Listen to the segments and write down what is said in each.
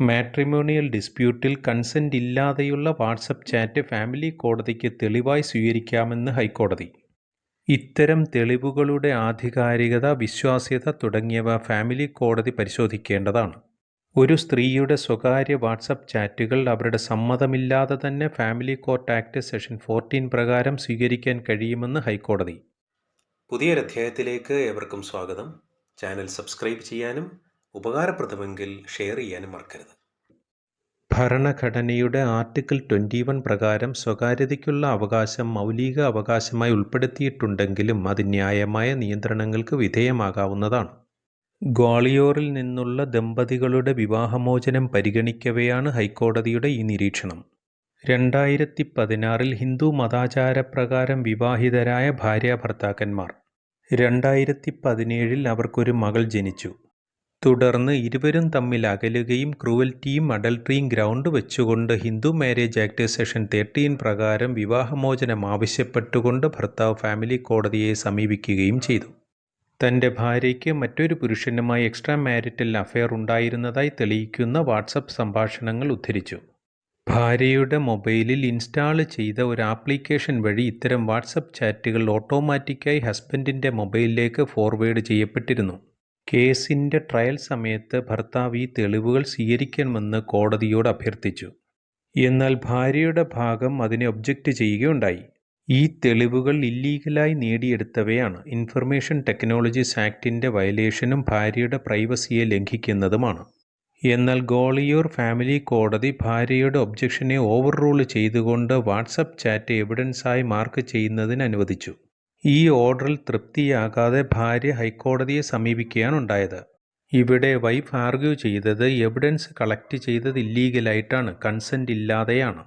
Matrimonial ഡിസ്പ്യൂട്ടിൽ consent ഇല്ലാതെയുള്ള WhatsApp chat family കോടതിക്ക് തെളിവായി സ്വീകരിക്കാമെന്ന് ഹൈക്കോടതി. ഇത്തരം തെളിവുകളുടെ ആധികാരികത വിശ്വാസ്യത തുടങ്ങിയവ ഫാമിലി കോടതി പരിശോധിക്കേണ്ടതാണ്. ഒരു സ്ത്രീയുടെ സ്വകാര്യ വാട്സപ്പ് ചാറ്റുകൾ അവരുടെ സമ്മതമില്ലാതെ തന്നെ family court act section fourteen പ്രകാരം സ്വീകരിക്കാൻ കഴിയുമെന്ന് ഹൈക്കോടതി. പുതിയൊരധ്യായത്തിലേക്ക് ഏവർക്കും സ്വാഗതം. ചാനൽ സബ്സ്ക്രൈബ് ചെയ്യാനും ഉപകാരപ്രദമെങ്കിൽ ഷെയർ ചെയ്യാനും മറക്കരുത്. ഭരണഘടനയുടെ ആർട്ടിക്കിൾ ട്വന്റി വൺ പ്രകാരം സ്വകാര്യതയ്ക്കുള്ള അവകാശം മൗലിക അവകാശമായി ഉൾപ്പെടുത്തിയിട്ടുണ്ടെങ്കിലും അത് ന്യായമായ നിയന്ത്രണങ്ങൾക്ക് വിധേയമാകാവുന്നതാണ്. ഗ്വാളിയോറിൽ നിന്നുള്ള ദമ്പതികളുടെ വിവാഹമോചനം പരിഗണിക്കവെയാണ് ഹൈക്കോടതിയുടെ ഈ നിരീക്ഷണം. രണ്ടായിരത്തി പതിനാറിൽ ഹിന്ദു മതാചാരപ്രകാരം വിവാഹിതരായ ഭാര്യാഭർത്താക്കന്മാർ. രണ്ടായിരത്തി പതിനേഴിൽ അവർക്കൊരു മകൾ ജനിച്ചു. തുടർന്ന് ഇരുവരും തമ്മിൽ അകലുകയും ക്രൂവൽറ്റിയും അഡൽട്ടറിയും ഗ്രൗണ്ട് വെച്ചുകൊണ്ട് Hindu marriage act section thirteen പ്രകാരം വിവാഹമോചനം ആവശ്യപ്പെട്ടുകൊണ്ട് ഭർത്താവ് ഫാമിലി കോടതിയെ സമീപിക്കുകയും ചെയ്തു. തന്റെ ഭാര്യയ്ക്ക് മറ്റൊരു പുരുഷനുമായി എക്സ്ട്രാ മാരിറ്റൽ അഫെയർ ഉണ്ടായിരുന്നതായി തെളിയിക്കുന്ന വാട്സപ്പ് സംഭാഷണങ്ങൾ ഉദ്ധരിച്ചു. ഭാര്യയുടെ മൊബൈലിൽ ഇൻസ്റ്റാൾ ചെയ്ത ഒരു ആപ്ലിക്കേഷൻ വഴി ഇത്തരം വാട്സപ്പ് ചാറ്റുകൾ ഓട്ടോമാറ്റിക്കായി ഹസ്ബൻഡിന്റെ മൊബൈലിലേക്ക് ഫോർവേഡ് ചെയ്യപ്പെട്ടിരുന്നു. കേസിന്റെ ട്രയൽ സമയത്ത് ഭർത്താവ് ഈ തെളിവുകൾ സ്വീകരിക്കണമെന്ന് കോടതിയോട് അഭ്യർത്ഥിച്ചു. എന്നാൽ ഭാര്യയുടെ ഭാഗം അതിനെ ഒബ്ജക്റ്റ് ചെയ്യുകയുണ്ടായി. ഈ തെളിവുകൾ ഇല്ലീഗലായി നേടിയെടുത്തവയാണ്. ഇൻഫർമേഷൻ ടെക്നോളജീസ് ആക്ടിന്റെ വയലേഷനും ഭാര്യയുടെ പ്രൈവസിയെ ലംഘിക്കുന്നതുമാണ്. എന്നാൽ ഗോളിയോർ ഫാമിലി കോടതി ഭാര്യയുടെ ഒബ്ജക്ഷനെ ഓവർ റൂൾ ചെയ്തുകൊണ്ട് വാട്സപ്പ് ചാറ്റ് എവിഡൻസായി മാർക്ക് ചെയ്യുന്നതിന് അനുവദിച്ചു ഈ ഓർഡറിൽ തൃപ്തിയാകാതെ ഭാര്യ ഹൈക്കോടതിയെ സമീപിക്കുകയാണ് ഉണ്ടായത്. ഇവിടെ വൈഫ് ആർഗ്യൂ ചെയ്തത് എവിഡൻസ് കളക്റ്റ് ചെയ്തത് ഇല്ലീഗലായിട്ടാണ് കൺസെന്റ് ഇല്ലാതെയാണ്.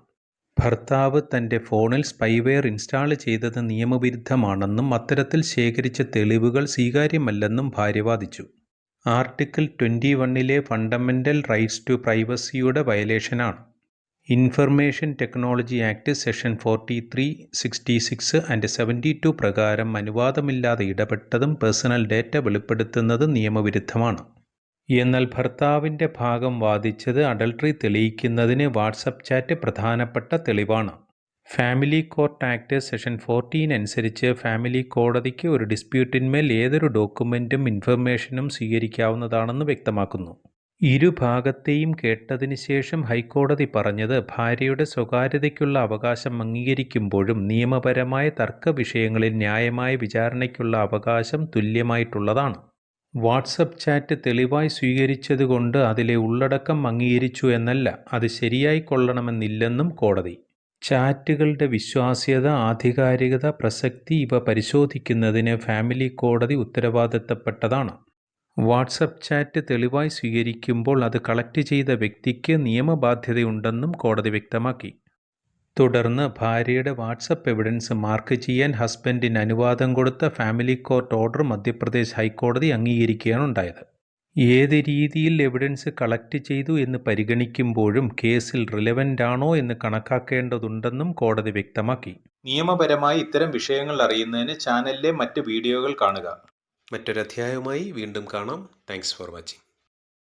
ഭർത്താവ് തന്റെ ഫോണിൽ സ്പൈവെയർ ഇൻസ്റ്റാൾ ചെയ്തത് നിയമവിരുദ്ധമാണെന്നും അത്തരത്തിൽ ശേഖരിച്ച തെളിവുകൾ സ്വീകാര്യമല്ലെന്നും ഭാര്യ വാദിച്ചു. ആർട്ടിക്കിൾ ട്വന്റി വണ്ണിലെ ഫണ്ടമെന്റൽ റൈറ്റ്സ് ടു പ്രൈവസിയുടെ വയലേഷനാണ്. Information technology act section forty three sixty six and seventy two പ്രകാരം അനുവാദമില്ലാതെ ഇടപെട്ടതും പേഴ്സണൽ ഡേറ്റ വെളിപ്പെടുത്തുന്നതും നിയമവിരുദ്ധമാണ്. എന്നാൽ ഭർത്താവിന്റെ ഭാഗം വാദിച്ചത് അഡൾട്ടറി തെളിയിക്കുന്നതിന് വാട്സപ്പ് ചാറ്റ് പ്രധാനപ്പെട്ട തെളിവാണ്. Family court act section fourteen അനുസരിച്ച് ഫാമിലി കോടതിക്ക് ഒരു ഡിസ്പ്യൂട്ടിന്മേൽ ഏതൊരു ഡോക്യുമെന്റും ഇൻഫർമേഷനും സ്വീകരിക്കാവുന്നതാണെന്ന് വ്യക്തമാക്കുന്നു. ഇരുഭാഗത്തെയും കേട്ടതിന് ശേഷം ഹൈക്കോടതി പറഞ്ഞത് ഭാര്യയുടെ സ്വകാര്യതയ്ക്കുള്ള അവകാശം അംഗീകരിക്കുമ്പോഴും നിയമപരമായ തർക്ക വിഷയങ്ങളിൽ ന്യായമായ വിചാരണയ്ക്കുള്ള അവകാശം തുല്യമായിട്ടുള്ളതാണ്. വാട്സപ്പ് ചാറ്റ് തെളിവായി സ്വീകരിച്ചതുകൊണ്ട് അതിലെ ഉള്ളടക്കം അംഗീകരിച്ചു എന്നല്ല അത് ശരിയായി കൊള്ളണമെന്നില്ലെന്നും കോടതി. ചാറ്റുകളുടെ വിശ്വാസ്യത ആധികാരികത പ്രസക്തി ഇവ പരിശോധിക്കുന്നതിന് ഫാമിലി കോടതി ഉത്തരവാദിത്തപ്പെട്ടതാണ്. വാട്സപ്പ് ചാറ്റ് തെളിവായി സ്വീകരിക്കുമ്പോൾ അത് കളക്ട് ചെയ്ത വ്യക്തിക്ക് നിയമബാധ്യതയുണ്ടെന്നും കോടതി വ്യക്തമാക്കി. തുടർന്ന് ഭാര്യയുടെ വാട്സപ്പ് എവിഡൻസ് മാർക്ക് ചെയ്യാൻ ഹസ്ബൻഡിന് അനുവാദം കൊടുത്ത ഫാമിലി കോർട്ട് ഓർഡർ മധ്യപ്രദേശ് ഹൈക്കോടതി അംഗീകരിക്കുകയാണ് ഉണ്ടായത്. ഏത് രീതിയിൽ എവിഡൻസ് കളക്ട് ചെയ്തു എന്ന് പരിഗണിക്കുമ്പോഴും കേസിൽ റിലവന്റ് ആണോ എന്ന് കണക്കാക്കേണ്ടതുണ്ടെന്നും കോടതി വ്യക്തമാക്കി. നിയമപരമായി ഇത്തരം വിഷയങ്ങൾ അറിയുന്നതിന് ചാനലിലെ മറ്റ് വീഡിയോകൾ കാണുക. മറ്റൊരധ്യായവുമായി വീണ്ടും കാണാം. Thanks for watching